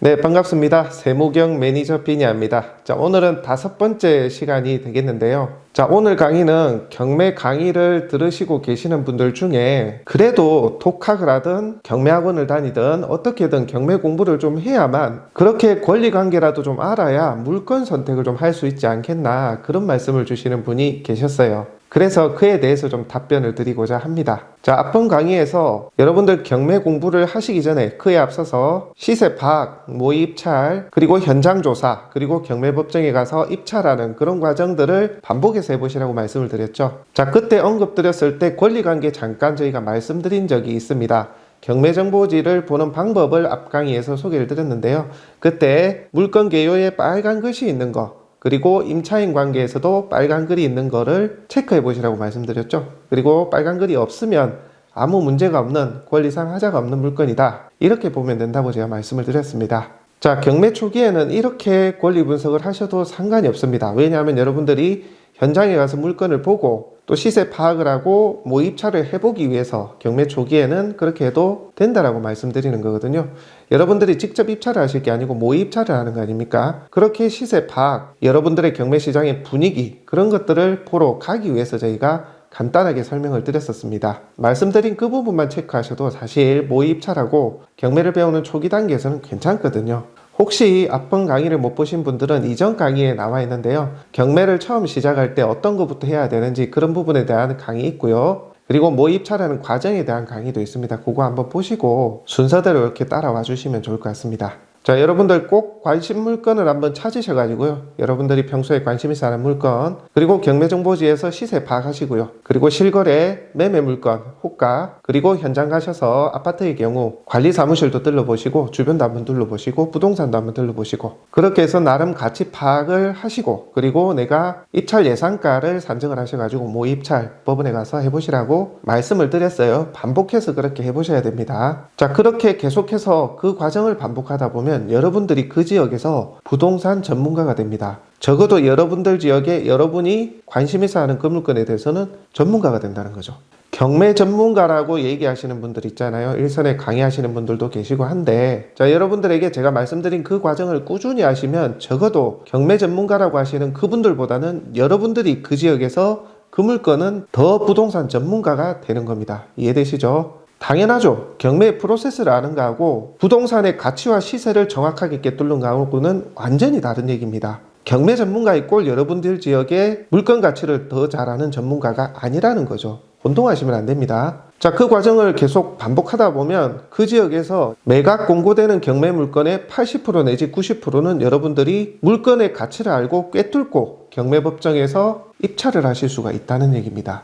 네, 반갑습니다. 세무경 매니저 비니아입니다. 자, 오늘은 다섯 번째 시간이 되겠는데요. 자, 오늘 강의는 경매 강의를 들으시고 계시는 분들 중에 그래도 독학을 하든 경매학원을 다니든 어떻게든 경매 공부를 좀 해야만 그렇게 권리 관계라도 좀 알아야 물건 선택을 좀 할 수 있지 않겠나 그런 말씀을 주시는 분이 계셨어요. 그래서 그에 대해서 좀 답변을 드리고자 합니다. 자, 앞번 강의에서 여러분들 경매 공부를 하시기 전에 그에 앞서서 시세 파악, 모의 입찰, 그리고 현장 조사, 그리고 경매 법정에 가서 입찰하는 그런 과정들을 반복해서 해보시라고 말씀을 드렸죠. 자, 그때 언급드렸을 때 권리 관계 잠깐 저희가 말씀드린 적이 있습니다. 경매 정보지를 보는 방법을 앞 강의에서 소개를 드렸는데요. 그때 물건 개요에 빨간 글씨 있는 거, 그리고 임차인 관계에서도 빨간 글이 있는 거를 체크해 보시라고 말씀드렸죠. 그리고 빨간 글이 없으면 아무 문제가 없는 권리상 하자가 없는 물건이다. 이렇게 보면 된다고 제가 말씀을 드렸습니다. 자, 경매 초기에는 이렇게 권리 분석을 하셔도 상관이 없습니다. 왜냐하면 여러분들이 현장에 가서 물건을 보고 또 시세 파악을 하고 모입차를 해보기 위해서 경매 초기에는 그렇게 해도 된다라고 말씀드리는 거거든요. 여러분들이 직접 입찰을 하실 게 아니고 모입차를 하는 거 아닙니까? 그렇게 시세 파악, 여러분들의 경매 시장의 분위기 그런 것들을 보러 가기 위해서 저희가 간단하게 설명을 드렸었습니다. 말씀드린 그 부분만 체크하셔도 사실 모입찰하고 경매를 배우는 초기 단계에서는 괜찮거든요. 혹시 앞번 강의를 못 보신 분들은 이전 강의에 나와 있는데요. 경매를 처음 시작할 때 어떤 것부터 해야 되는지 그런 부분에 대한 강의 있고요. 그리고 모입찰하는 과정에 대한 강의도 있습니다. 그거 한번 보시고 순서대로 이렇게 따라와 주시면 좋을 것 같습니다. 자, 여러분들 꼭 관심 물건을 한번 찾으셔가지고요. 여러분들이 평소에 관심 있어 하는 물건, 그리고 경매정보지에서 시세 파악하시고요. 그리고 실거래, 매매 물건, 호가, 그리고 현장 가셔서 아파트의 경우 관리 사무실도 들러보시고, 주변도 한번 둘러보시고, 부동산도 한번 들러보시고, 그렇게 해서 나름 가치 파악을 하시고, 그리고 내가 입찰 예상가를 산정을 하셔가지고, 모입찰 법원에 가서 해보시라고 말씀을 드렸어요. 반복해서 그렇게 해보셔야 됩니다. 자, 그렇게 계속해서 그 과정을 반복하다 보면 여러분들이 그 지역에서 부동산 전문가가 됩니다. 적어도 여러분들 지역에 여러분이 관심 있어 하는 그 물건에 대해서는 전문가가 된다는 거죠. 경매 전문가라고 얘기하시는 분들 있잖아요. 일선에 강의하시는 분들도 계시고 한데, 자, 여러분들에게 제가 말씀드린 그 과정을 꾸준히 하시면 적어도 경매 전문가라고 하시는 그분들보다는 여러분들이 그 지역에서 그 물건은 더 부동산 전문가가 되는 겁니다. 이해되시죠? 당연하죠. 경매 프로세스를 아는 거하고 부동산의 가치와 시세를 정확하게 꿰뚫는 거하고는 완전히 다른 얘기입니다. 경매 전문가의 꼴 여러분들 지역의 물건 가치를 더 잘 아는 전문가가 아니라는 거죠. 혼동하시면 안 됩니다. 자, 그 과정을 계속 반복하다 보면 그 지역에서 매각 공고되는 경매 물건의 80% 내지 90%는 여러분들이 물건의 가치를 알고 꿰뚫고 경매 법정에서 입찰을 하실 수가 있다는 얘기입니다.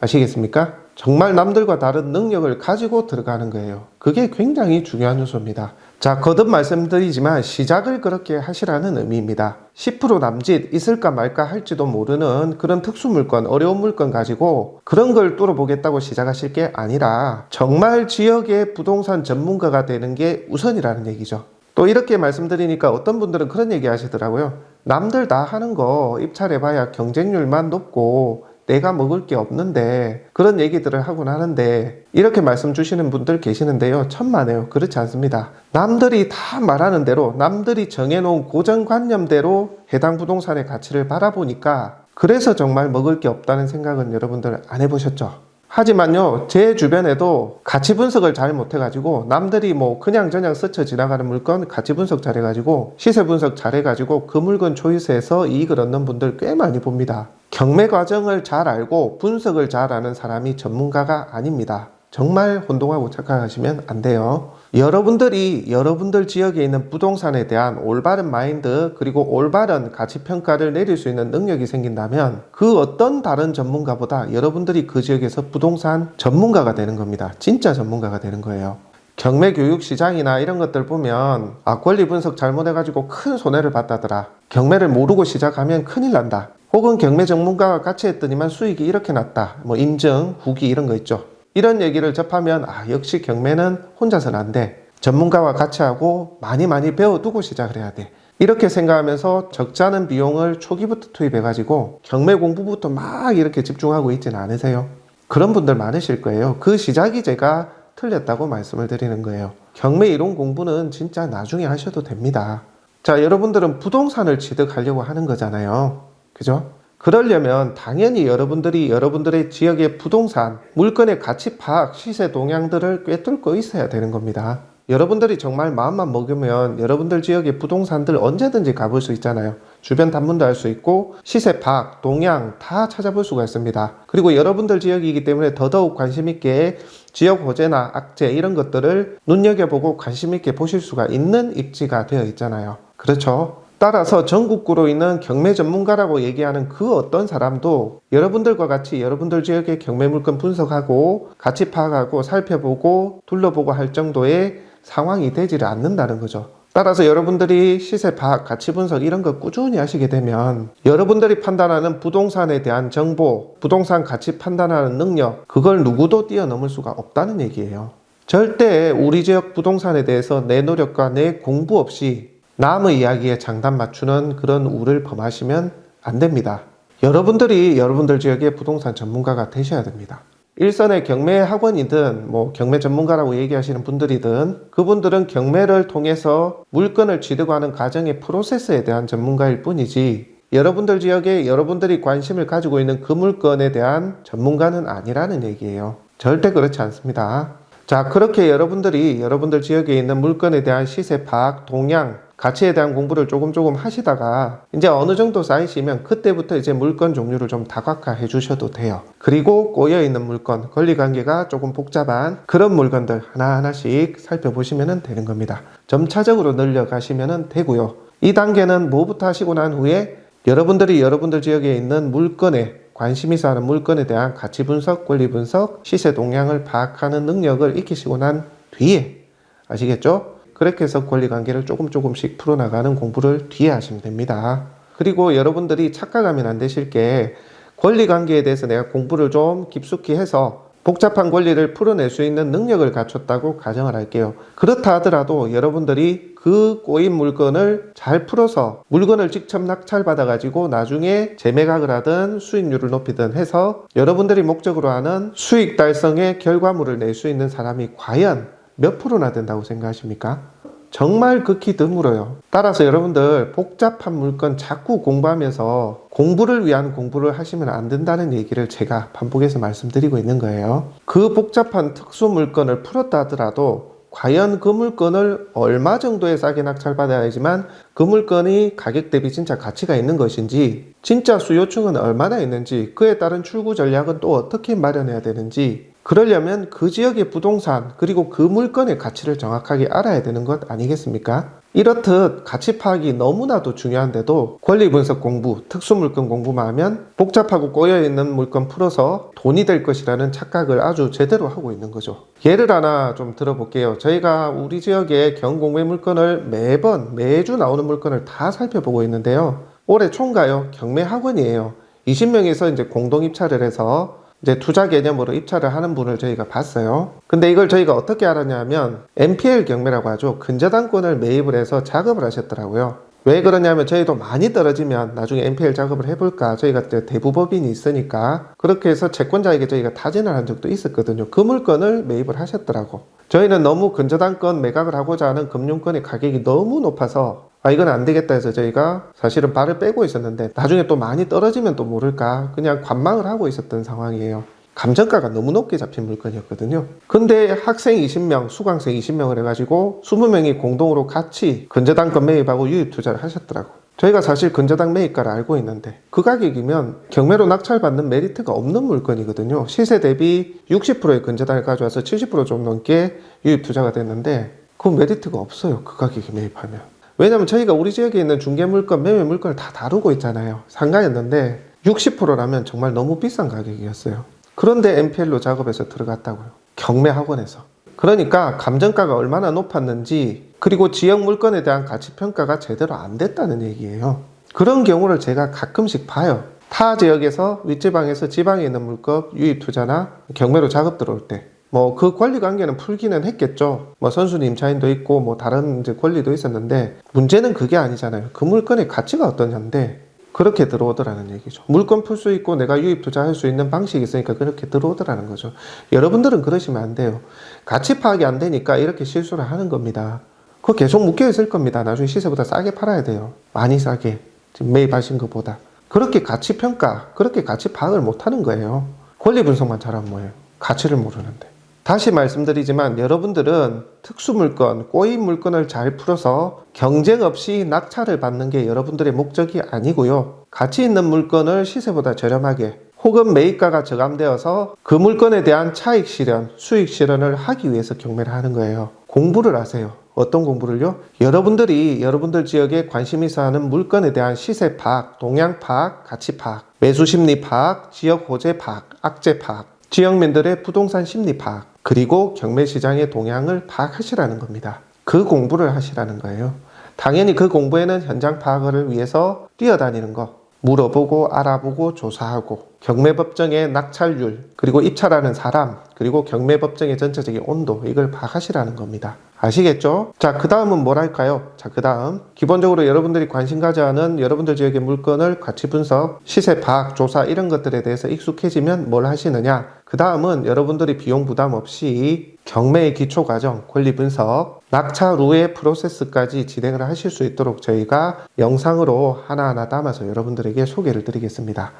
아시겠습니까? 정말 남들과 다른 능력을 가지고 들어가는 거예요. 그게 굉장히 중요한 요소입니다. 자, 거듭 말씀드리지만 시작을 그렇게 하시라는 의미입니다. 10% 남짓 있을까 말까 할지도 모르는 그런 특수 물건, 어려운 물건 가지고 그런 걸 뚫어보겠다고 시작하실 게 아니라 정말 지역의 부동산 전문가가 되는 게 우선이라는 얘기죠. 또 이렇게 말씀드리니까 어떤 분들은 그런 얘기 하시더라고요. 남들 다 하는 거 입찰해봐야 경쟁률만 높고 내가 먹을 게 없는데 그런 얘기들을 하곤 하는데 이렇게 말씀 주시는 분들 계시는데요. 천만에요. 그렇지 않습니다. 남들이 다 말하는 대로 남들이 정해놓은 고정관념대로 해당 부동산의 가치를 바라보니까 그래서 정말 먹을 게 없다는 생각은 여러분들 안 해보셨죠? 하지만요, 제 주변에도 가치 분석을 잘 못해가지고, 남들이 뭐 그냥 저냥 스쳐 지나가는 물건 가치 분석 잘해가지고, 시세 분석 잘해가지고, 그 물건 초이스에서 이익을 얻는 분들 꽤 많이 봅니다. 경매 과정을 잘 알고 분석을 잘 아는 사람이 전문가가 아닙니다. 정말 혼동하고 착각하시면 안 돼요. 여러분들이 여러분들 지역에 있는 부동산에 대한 올바른 마인드 그리고 올바른 가치 평가를 내릴 수 있는 능력이 생긴다면 그 어떤 다른 전문가보다 여러분들이 그 지역에서 부동산 전문가가 되는 겁니다. 진짜 전문가가 되는 거예요. 경매 교육 시장이나 이런 것들 보면 아 권리 분석 잘못해가지고 큰 손해를 봤다더라. 경매를 모르고 시작하면 큰일 난다. 혹은 경매 전문가가 같이 했더니만 수익이 이렇게 났다. 뭐 인증, 후기 이런 거 있죠. 이런 얘기를 접하면 아 역시 경매는 혼자서는 안 돼. 전문가와 같이 하고 많이 많이 배워두고 시작을 해야 돼. 이렇게 생각하면서 적지 않은 비용을 초기부터 투입해가지고 경매 공부부터 막 이렇게 집중하고 있지는 않으세요. 그런 분들 많으실 거예요. 그 시작이 제가 틀렸다고 말씀을 드리는 거예요. 경매 이론 공부는 진짜 나중에 하셔도 됩니다. 자, 여러분들은 부동산을 취득하려고 하는 거잖아요. 그죠? 그러려면 당연히 여러분들이 여러분들의 지역의 부동산, 물건의 가치 파악, 시세 동향들을 꿰뚫고 있어야 되는 겁니다. 여러분들이 정말 마음만 먹으면 여러분들 지역의 부동산들 언제든지 가볼 수 있잖아요. 주변 단문도 할 수 있고 시세 파악, 동향 다 찾아볼 수가 있습니다. 그리고 여러분들 지역이기 때문에 더더욱 관심 있게 지역 호재나 악재 이런 것들을 눈여겨보고 관심 있게 보실 수가 있는 입지가 되어 있잖아요. 그렇죠? 따라서 전국구로 있는 경매 전문가라고 얘기하는 그 어떤 사람도 여러분들과 같이 여러분들 지역의 경매 물건 분석하고 가치 파악하고 살펴보고 둘러보고 할 정도의 상황이 되지를 않는다는 거죠. 따라서 여러분들이 시세 파악, 가치 분석 이런 거 꾸준히 하시게 되면 여러분들이 판단하는 부동산에 대한 정보, 부동산 가치 판단하는 능력, 그걸 누구도 뛰어넘을 수가 없다는 얘기예요. 절대 우리 지역 부동산에 대해서 내 노력과 내 공부 없이 남의 이야기에 장단 맞추는 그런 우를 범하시면 안 됩니다. 여러분들이 여러분들 지역의 부동산 전문가가 되셔야 됩니다. 일선의 경매 학원이든 뭐 경매 전문가라고 얘기하시는 분들이든 그분들은 경매를 통해서 물건을 취득 하는 과정의 프로세스에 대한 전문가일 뿐이지 여러분들 지역에 여러분들이 관심을 가지고 있는 그 물건에 대한 전문가는 아니라는 얘기예요. 절대 그렇지 않습니다. 자, 그렇게 여러분들이 여러분들 지역에 있는 물건에 대한 시세 파악, 동향, 가치에 대한 공부를 조금 조금 하시다가 이제 어느 정도 쌓이시면 그때부터 이제 물건 종류를 좀 다각화해 주셔도 돼요. 그리고 꼬여 있는 물건, 권리 관계가 조금 복잡한 그런 물건들 하나하나씩 살펴보시면 되는 겁니다. 점차적으로 늘려가시면 되고요. 이 단계는 뭐부터 하시고 난 후에 여러분들이 여러분들 지역에 있는 물건에 관심 있어 하는 물건에 대한 가치 분석, 권리 분석, 시세 동향을 파악하는 능력을 익히시고 난 뒤에 아시겠죠? 그렇게 해서 권리 관계를 조금 조금씩 풀어나가는 공부를 뒤에 하시면 됩니다. 그리고 여러분들이 착각하면 안 되실 게 권리 관계에 대해서 내가 공부를 좀 깊숙이 해서 복잡한 권리를 풀어낼 수 있는 능력을 갖췄다고 가정을 할게요. 그렇다 하더라도 여러분들이 그 꼬인 물건을 잘 풀어서 물건을 직접 낙찰받아 가지고 나중에 재매각을 하든 수익률을 높이든 해서 여러분들이 목적으로 하는 수익 달성의 결과물을 낼 수 있는 사람이 과연 몇 프로나 된다고 생각하십니까? 정말 극히 드물어요. 따라서 여러분들 복잡한 물건 자꾸 공부하면서 공부를 위한 공부를 하시면 안 된다는 얘기를 제가 반복해서 말씀드리고 있는 거예요. 그 복잡한 특수 물건을 풀었다 하더라도 과연 그 물건을 얼마 정도에 싸게 낙찰받아야지만 그 물건이 가격 대비 진짜 가치가 있는 것인지 진짜 수요층은 얼마나 있는지 그에 따른 출구 전략은 또 어떻게 마련해야 되는지 그러려면 그 지역의 부동산 그리고 그 물건의 가치를 정확하게 알아야 되는 것 아니겠습니까? 이렇듯 가치 파악이 너무나도 중요한데도 권리 분석 공부, 특수 물건 공부만 하면 복잡하고 꼬여 있는 물건 풀어서 돈이 될 것이라는 착각을 아주 제대로 하고 있는 거죠. 예를 하나 좀 들어볼게요. 저희가 우리 지역의 경공매 물건을 매번 매주 나오는 물건을 다 살펴보고 있는데요. 올해 총가요 경매 학원이에요. 20명에서 이제 공동 입찰을 해서 이제 투자 개념으로 입찰을 하는 분을 저희가 봤어요. 근데 이걸 저희가 어떻게 알았냐면 MPL 경매라고 하죠. 근저당권을 매입을 해서 작업을 하셨더라고요. 왜 그러냐면 저희도 많이 떨어지면 나중에 MPL 작업을 해볼까 저희가 대부법인이 있으니까 그렇게 해서 채권자에게 저희가 타진을 한 적도 있었거든요. 그 물건을 매입을 하셨더라고. 저희는 너무 근저당권 매각을 하고자 하는 금융권의 가격이 너무 높아서 아 이건 안 되겠다 해서 저희가 사실은 발을 빼고 있었는데 나중에 또 많이 떨어지면 또 모를까 그냥 관망을 하고 있었던 상황이에요. 감정가가 너무 높게 잡힌 물건이었거든요. 근데 학생 20명, 수강생 20명을 해가지고 20명이 공동으로 같이 근저당권 매입하고 유입 투자를 하셨더라고. 저희가 사실 근저당 매입가를 알고 있는데 그 가격이면 경매로 낙찰받는 메리트가 없는 물건이거든요. 시세 대비 60%의 근저당을 가져와서 70%좀 넘게 유입 투자가 됐는데 그 메리트가 없어요. 그 가격에 매입하면. 왜냐면 저희가 우리 지역에 있는 중개 물건, 매매 물건을 다 다루고 있잖아요. 상가였는데 60%라면 정말 너무 비싼 가격이었어요. 그런데 MPL로 작업해서 들어갔다고요. 경매 학원에서. 그러니까 감정가가 얼마나 높았는지 그리고 지역 물건에 대한 가치 평가가 제대로 안 됐다는 얘기예요. 그런 경우를 제가 가끔씩 봐요. 타 지역에서 윗지방에서 지방에 있는 물건 유입 투자나 경매로 작업 들어올 때. 뭐 그 권리 관계는 풀기는 했겠죠. 뭐 선순위 임차인도 있고 뭐 다른 이제 권리도 있었는데 문제는 그게 아니잖아요. 그 물건의 가치가 어떠냐인데 그렇게 들어오더라는 얘기죠. 물건 풀 수 있고 내가 유입 투자할 수 있는 방식이 있으니까 그렇게 들어오더라는 거죠. 여러분들은 그러시면 안 돼요. 가치 파악이 안 되니까 이렇게 실수를 하는 겁니다. 그거 계속 묶여 있을 겁니다. 나중에 시세보다 싸게 팔아야 돼요. 많이 싸게. 지금 매입하신 것보다. 그렇게 가치 평가, 그렇게 가치 파악을 못 하는 거예요. 권리 분석만 잘하면 뭐예요? 가치를 모르는데. 다시 말씀드리지만 여러분들은 특수 물건, 꼬인 물건을 잘 풀어서 경쟁 없이 낙찰을 받는 게 여러분들의 목적이 아니고요. 가치 있는 물건을 시세보다 저렴하게 혹은 매입가가 저감되어서 그 물건에 대한 차익 실현, 수익 실현을 하기 위해서 경매를 하는 거예요. 공부를 하세요. 어떤 공부를요? 여러분들이 여러분들 지역에 관심 있어 하는 물건에 대한 시세 파악, 동향 파악, 가치 파악, 매수 심리 파악, 지역 호재 파악, 악재 파악, 지역민들의 부동산 심리 파악, 그리고 경매 시장의 동향을 파악하시라는 겁니다. 그 공부를 하시라는 거예요. 당연히 그 공부에는 현장 파악을 위해서 뛰어다니는 거, 물어보고 알아보고 조사하고 경매법정의 낙찰률 그리고 입찰하는 사람 그리고 경매법정의 전체적인 온도 이걸 파악하시라는 겁니다. 아시겠죠? 자, 그 다음은 뭘 할까요? 자, 그 다음 기본적으로 여러분들이 관심 가져하는 여러분들 지역의 물건을 가치 분석, 시세 파악, 조사 이런 것들에 대해서 익숙해지면 뭘 하시느냐? 그 다음은 여러분들이 비용 부담 없이 경매의 기초 과정, 권리 분석, 낙찰 후의 프로세스까지 진행을 하실 수 있도록 저희가 영상으로 하나하나 담아서 여러분들에게 소개를 드리겠습니다.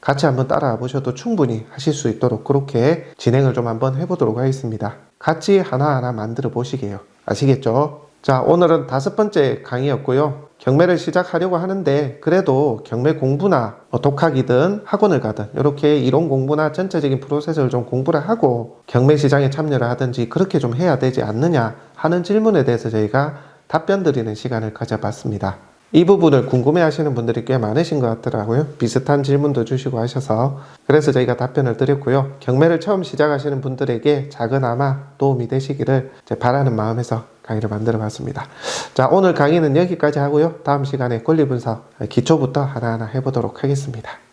같이 한번 따라와 보셔도 충분히 하실 수 있도록 그렇게 진행을 좀 한번 해보도록 하겠습니다. 같이 하나하나 만들어 보시게요. 아시겠죠? 자, 오늘은 다섯 번째 강의였고요. 경매를 시작하려고 하는데 그래도 경매 공부나 뭐 독학이든 학원을 가든 이렇게 이론 공부나 전체적인 프로세스를 좀 공부를 하고 경매 시장에 참여를 하든지 그렇게 좀 해야 되지 않느냐 하는 질문에 대해서 저희가 답변 드리는 시간을 가져봤습니다. 이 부분을 궁금해 하시는 분들이 꽤 많으신 것 같더라고요. 비슷한 질문도 주시고 하셔서. 그래서 저희가 답변을 드렸고요. 경매를 처음 시작하시는 분들에게 작은아마 도움이 되시기를 제 바라는 마음에서 강의를 만들어 봤습니다. 자, 오늘 강의는 여기까지 하고요. 다음 시간에 권리 분석 기초부터 하나하나 해보도록 하겠습니다.